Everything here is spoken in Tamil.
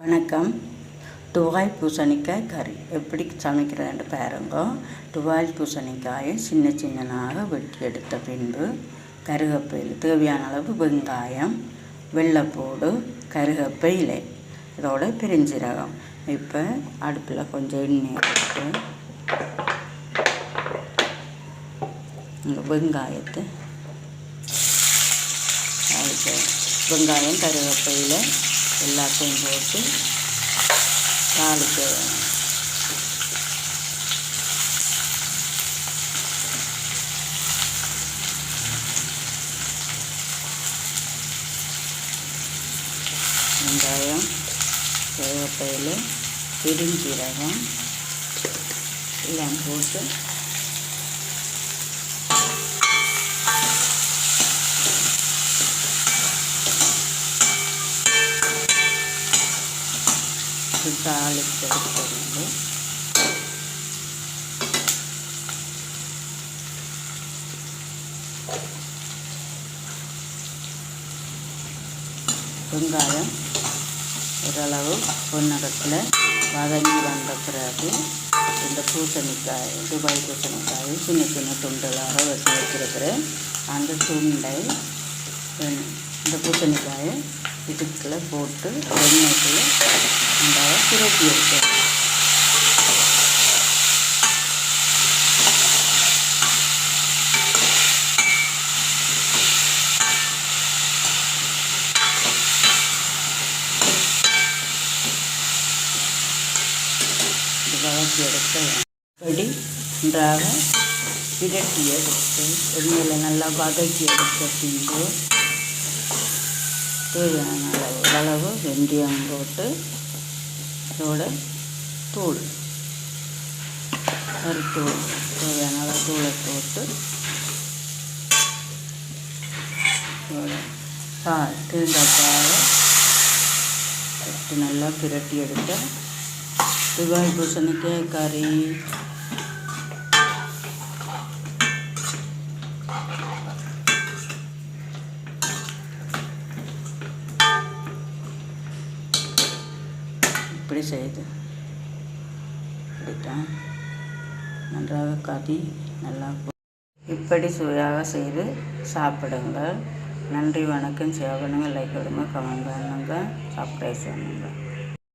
வணக்கம். துவாய் பூசணிக்காய் கறி. எப்படி சமைக்கிறதுன்னு பாருங்க. துவாய் பூசணிக்காயை சின்ன சின்னனாக வெட்டி எடுத்த பின்பு கருகப்பையில் தேவையான அளவு வெங்காயம் வெள்ளைப்பூடு கருகப்பை இலை இதோட பிரிஞ்சிரகம். இப்போ அடுப்பில் கொஞ்சம் எண்ணெய் எடுத்து வெங்காயத்தை வெங்காயம் கருவேப்பையில் எல்லாத்தையும் போட்டு தாளிக்க வெங்காயம் கருவேப்பிலை பெருஞ்சீரகம் எல்லாம் போட்டு தாளிச்செடுக்க வெங்காயம் ஓரளவு பொன்னகத்தில் வதங்கி வந்த பிறகு இந்த பூசணிக்காய் துபாய் பூசணிக்காய் சின்ன சின்ன துண்டுகளாக வச்சு வச்சிருக்கிறேன். அந்த துண்டை இந்த பூசணிக்காயை இதுக்குள்ளே போட்டு எண்ணெய்க்குள்ளே அந்த சுரப்பி வைக்கணும் வதக்கி எடுத்து படி நன்றாக பிரட்டி எடுத்து எண்ணெயில் நல்லா வதக்கி எடுத்த பின்பு தேவையான அளவு அளவு வெந்தயம் போட்டு இதோட தூள் கருத்தூள் தேவையான அளவு தூளை போட்டு இதோட பால் தேங்காய் பாலை நல்லா பிரட்டி எடுத்த துபாய் பூசணிக்காய் கறி இப்படி செய்து இப்படித்தான் நன்றாக காட்டி நல்லா இப்படி சுவையாக செய்து சாப்பிடுங்கள். நன்றி வணக்கம். சேவனுங்க லைக் பண்ணுங்கள் கமெண்ட் பண்ணுங்கள் சப்ஸ்கிரைப் பண்ணுங்கள்